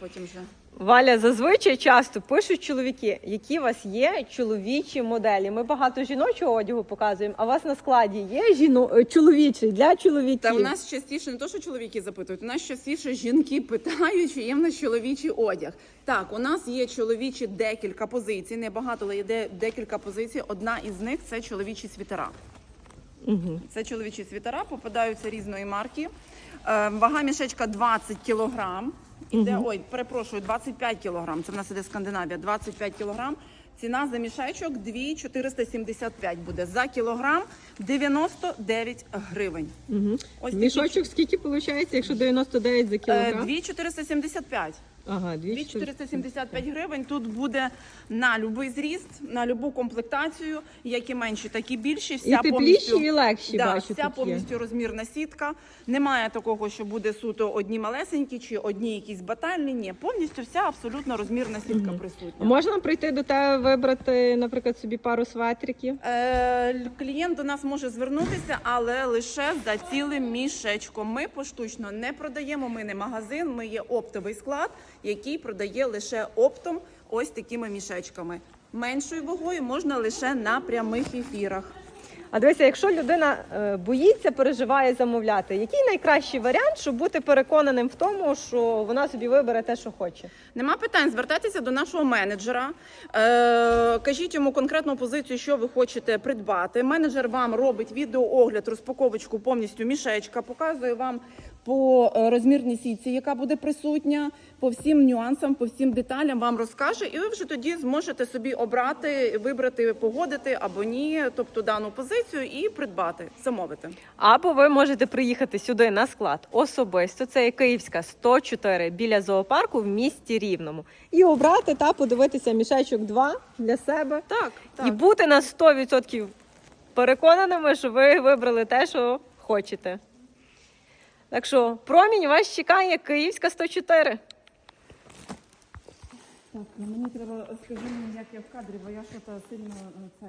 потім вже. Валя, зазвичай часто пишуть чоловіки, які у вас є чоловічі моделі. Ми багато жіночого одягу показуємо, а у вас на складі є жіно... е, чоловічий для чоловіків. Та у нас частіше не то, що чоловіки запитують, у нас частіше жінки питають, чи є в нас чоловічий одяг. Так, у нас є чоловічі декілька позицій, небагато, але є де- декілька позицій. Одна із них це чоловічі світера. Угу. Це чоловічі світера, попадаються різної марки. Е, вага мішечка 20 кілограм. Іде, ой, перепрошую, 25 кілограм. Це в нас іде Скандинавія, 25 кілограм. Ціна за мішечок 2,475 буде. За кілограм 99 гривень. Угу. Ось Мішочок скільки виходить, якщо 99 за Е, кілограм? 2,475. Ага, 2400. 2,475 гривень. Тут буде на будь-який зріст, на будь-яку комплектацію, які менші, так і більші. Вся І тепліші, повністю- і легші, да, бачу, вся тут є. розмірна сітка. Немає такого, що буде суто одні малесенькі чи одні якісь батальні. Ні, повністю вся абсолютно розмірна сітка присутня. Можна прийти до тебе вибрати, наприклад, собі пару светриків? Е, клієнт до нас може звернутися, але лише за цілим мішечком. Ми поштучно не продаємо. Ми не магазин, ми є оптовий склад, який продає лише оптом ось такими мішечками. Меншою вагою можна лише на прямих ефірах. А дивися, якщо людина е, боїться, переживає замовляти, який найкращий варіант, щоб бути переконаним в тому, що вона собі вибере те, що хоче? Нема питань, звертайтеся до нашого менеджера, е, кажіть йому конкретну позицію, що ви хочете придбати. Менеджер вам робить відеоогляд, розпаковочку повністю мішечка, показує вам по е, розмірній сітці, яка буде присутня, по всім нюансам, по всім деталям вам розкаже, і ви вже тоді зможете собі обрати, вибрати, погодити або ні, тобто дану позицію і придбати, замовити. Або ви можете приїхати сюди на склад особисто. Це є Київська 104 біля зоопарку в місті Рівному. І обрати та подивитися мішечок 2 для себе. Так, так. І бути на 100% переконаними, що ви вибрали те, що хочете. Так що промінь вас чекає Київська 104. Так, мені треба, скажи мені, як я в кадрі, бо я щось сильно це.